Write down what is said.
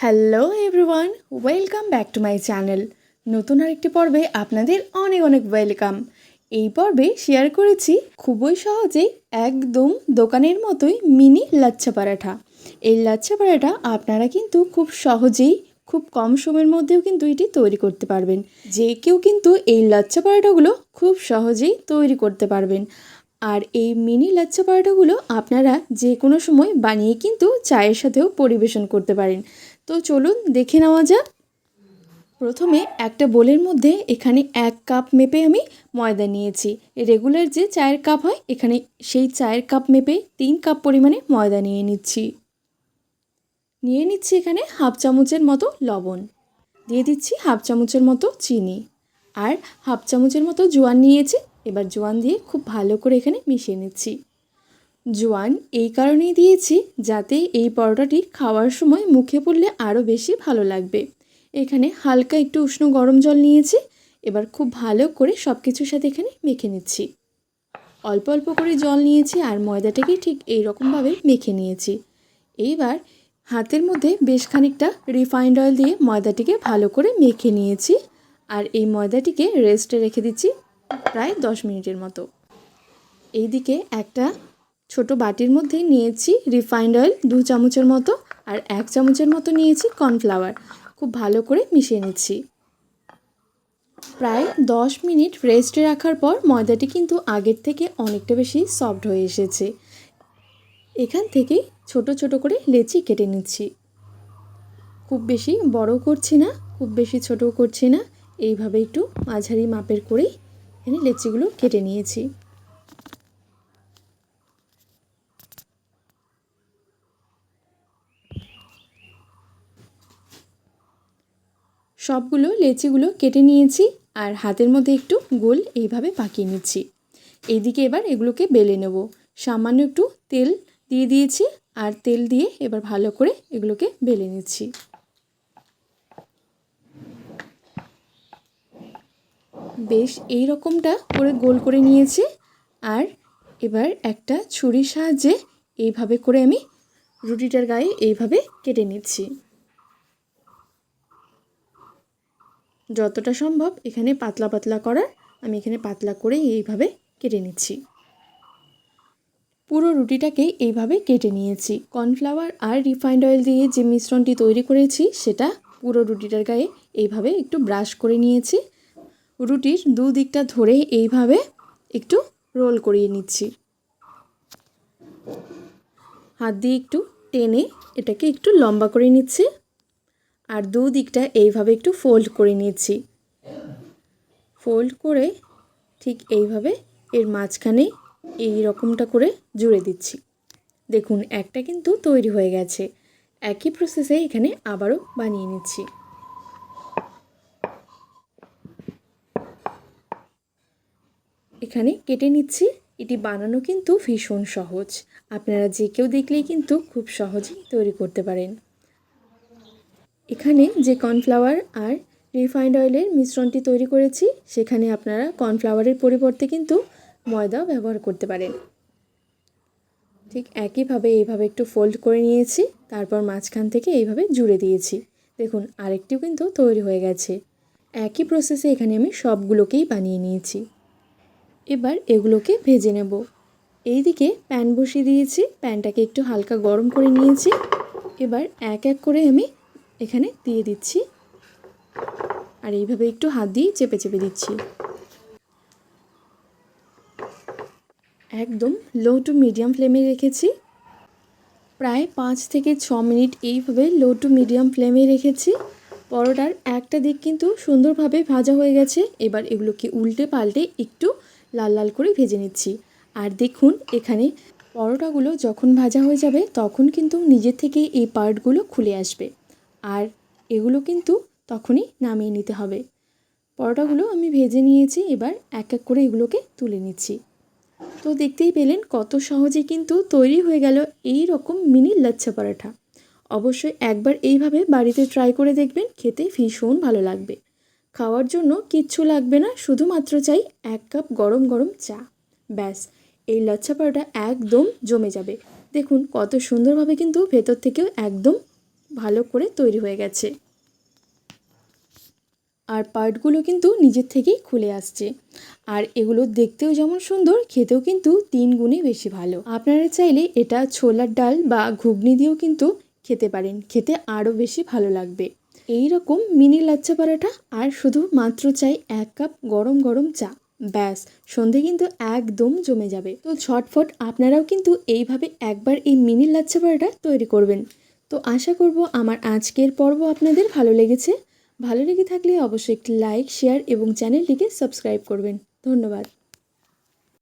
Hello everyone welcome back to my channel নতুন আরেকটি পর্বে আপনাদের অনেক অনেক ওয়েলকাম এই পর্বে শেয়ার করেছি খুবই সহজেই একদম দোকানের মতোই মিনি লাচ্ছা পরাঠা। এই লাচ্ছা পরাঠা আপনারা কিন্তু খুব সহজেই, খুব কম সময়ের মধ্যেও কিন্তু এটি তৈরি করতে পারবেন। যে কেউ কিন্তু এই লাচ্ছা পরাঠাগুলো খুব সহজেই তৈরি করতে পারবেন। আর এই মিনি লাচ্ছা পরাঠাগুলো আপনারা যে কোনো সময় বানিয়ে কিন্তু চায়ের সাথেও পরিবেশন করতে পারেন। তো চলুন দেখে নেওয়া যাক। প্রথমে একটা বোলের মধ্যে এখানে এক কাপ মেপে আমি ময়দা নিয়েছি। রেগুলার যে চায়ের কাপ হয়, এখানে সেই চায়ের কাপ মেপে তিন কাপ পরিমাণে ময়দা নিয়ে নিচ্ছি। নিয়ে নিচ্ছি এখানে হাফ চামচের মতো লবণ। দিয়ে দিচ্ছি হাফ চামচের মতো চিনি। আর হাফ চামচের মতো জোয়ান নিয়েছি। এবার জোয়ান দিয়ে খুব ভালো করে এখানে মিশিয়ে নিচ্ছি। জোয়ান, এই কারণেই দিয়েছি যাতে এই পরোটাটি খাওয়ার সময় মুখে পড়লে আরও বেশি ভালো লাগবে। এখানে হালকা একটু উষ্ণ গরম জল নিয়েছি, এবার খুব ভালো করে সব কিছুর সাথে এখানে মেখে নিচ্ছি। অল্প অল্প করে জল নিয়েছি আর ময়দাটাকে ঠিক এই রকমভাবে মেখে নিয়েছি। এইবার হাতের মধ্যে বেশ খানিকটা রিফাইন্ড অয়েল দিয়ে ময়দাটিকে ভালো করে মেখে নিয়েছি আর এই ময়দাটিকে রেস্টে রেখে দিচ্ছি প্রায় দশ মিনিটের মতো। এইদিকে একটা ছোট বাটির মধ্যে নিয়েছি রিফাইন্ড অয়েল দু চামচের মতো আর এক চামচের মতো নিয়েছি কর্নফ্লাওয়ার খুব ভালো করে মিশিয়ে নিচ্ছি। প্রায় দশ মিনিট রেস্টে রাখার পর ময়দাটি কিন্তু আগের থেকে অনেকটা বেশি সফট হয়ে এসেছে। এখান থেকেই ছোট ছোট করে লেচি কেটে নিচ্ছি। খুব বেশি বড় করছি না, খুব বেশি ছোটও করছি না। এইভাবে একটু মাঝারি মাপের করেই এখানে লেচিগুলো কেটে নিয়েছি। সবগুলো লেচিগুলো কেটে নিয়েছি আর হাতের মধ্যে একটু গোল এইভাবে পাকিয়ে নিচ্ছি। এইদিকে এবার এগুলোকে বেলে নেব। সামান্য একটু তেল দিয়ে দিয়েছি আর তেল দিয়ে এবার ভালো করে এগুলোকে বেলে নিচ্ছি। বেশ এই রকমটা করে গোল করে নিয়েছি আর এবার একটা ছুরির সাহায্যে এইভাবে করে আমি রুটিটার গায়ে এইভাবে কেটে নিচ্ছি। যতটা সম্ভব এখানে পাতলা পাতলা করার, আমি এখানে পাতলা করে এইভাবে কেটে নিচ্ছি। পুরো রুটিটাকে এইভাবে কেটে নিয়েছি। কর্নফ্লাওয়ার আর রিফাইন্ড অয়েল দিয়ে যে মিশ্রণটি তৈরি করেছি, সেটা পুরো রুটিটার গায়ে এইভাবে একটু ব্রাশ করে নিয়েছি। রুটির দু দিকটা ধরে এইভাবে একটু রোল করিয়ে নিচ্ছি। হাত দিয়ে একটু টেনে এটাকে একটু লম্বা করে নিচ্ছি। আর দু দিকটা এইভাবে একটু ফোল্ড করে নিচ্ছি। ফোল্ড করে ঠিক এইভাবে এর মাঝখানে এই রকমটা করে জুড়ে দিচ্ছি। দেখুন, একটা কিন্তু তৈরি হয়ে গেছে। একই প্রসেসে এখানে আবারও বানিয়ে নিচ্ছি। এখানে কেটে নিচ্ছি। এটি বানানো কিন্তু ভীষণ সহজ। আপনারা যে কেউ দেখলেই কিন্তু খুব সহজেই তৈরি করতে পারেন। এখানে যে কর্নফ্লাওয়ার আর রিফাইন্ড অয়েলের মিশ্রণটি তৈরি করেছি, সেখানে আপনারা কর্নফ্লাওয়ারের পরিবর্তে কিন্তু ময়দাও ব্যবহার করতে পারেন। ঠিক একইভাবে এইভাবে একটু ফোল্ড করে নিয়েছি, তারপর মাঝখান থেকে এইভাবে জুড়ে দিয়েছি। দেখুন, আরেকটিও কিন্তু তৈরি হয়ে গেছে। একই প্রসেসে এখানে আমি সবগুলোকেই বানিয়ে নিয়েছি। এবার এগুলোকে ভেজে নেব। এইদিকে প্যান বসিয়ে দিয়েছি, প্যানটাকে একটু হালকা গরম করে নিয়েছি। এবার এক এক করে আমি এখানে দিয়ে দিচ্ছি। আর এইভাবে একটু হাত দিয়ে চেপে চেপে দিচ্ছি। একদম লো টু মিডিয়াম ফ্লেমে রেখেছি। প্রায় পাঁচ থেকে ছ মিনিট এইভাবে লো টু মিডিয়াম ফ্লেমে রেখেছি। পরোটার একটা দিক কিন্তু সুন্দরভাবে ভাজা হয়ে গেছে। এবার এগুলোকে উল্টে পাল্টে একটু লাল লাল করে ভেজে নিচ্ছি। আর দেখুন, এখানে পরোটাগুলো যখন ভাজা হয়ে যাবে, তখন কিন্তু নিজের থেকে এই পার্টগুলো খুলে আসবে। আর এগুলো কিন্তু তখনই নামিয়ে নিতে হবে। পরোটাগুলো আমি ভেজে নিয়েছি, এবার এক এক করে এগুলোকে তুলে নিচ্ছি। তো দেখতেই পেলেন কত সহজে কিন্তু তৈরি হয়ে গেল এই রকম মিনি লাচ্ছা পরাঠা অবশ্যই একবার এইভাবে বাড়িতে ট্রাই করে দেখবেন, খেতে ভীষণ ভালো লাগবে। খাওয়ার জন্য কিচ্ছু লাগবে না, শুধুমাত্র চাই এক কাপ গরম গরম চা। ব্যাস, এই লাচ্ছা পরোটা একদম জমে যাবে। দেখুন কত সুন্দরভাবে কিন্তু ভেতর থেকেও একদম ভালো করে তৈরি হয়ে গেছে। আর পার্টগুলো কিন্তু নিজের থেকেই খুলে আসছে। আর এগুলো দেখতেও যেমন সুন্দর, খেতেও কিন্তু তিন গুণে বেশি ভালো। আপনারা চাইলে এটা ছোলার ডাল বা ঘুগনি দিয়েও কিন্তু খেতে পারেন। খেতে আরও বেশি ভালো লাগবে। এই রকম মিনি লাচ্চা পরাঠা আর শুধু মাত্র চাই এক কাপ গরম গরম চা। ব্যাস, সন্ধে কিন্তু একদম জমে যাবে। তো ছটফট আপনারাও কিন্তু এইভাবে একবার এই মিনি লাচ্চা পরাঠা তৈরি করবেন। তো আশা করব আমার আজকের পর্ব আপনাদের ভালো লেগেছে। ভালো লেগে থাকলে অবশ্যই একটি লাইক, শেয়ার এবং চ্যানেলটিকে সাবস্ক্রাইব করবেন। ধন্যবাদ।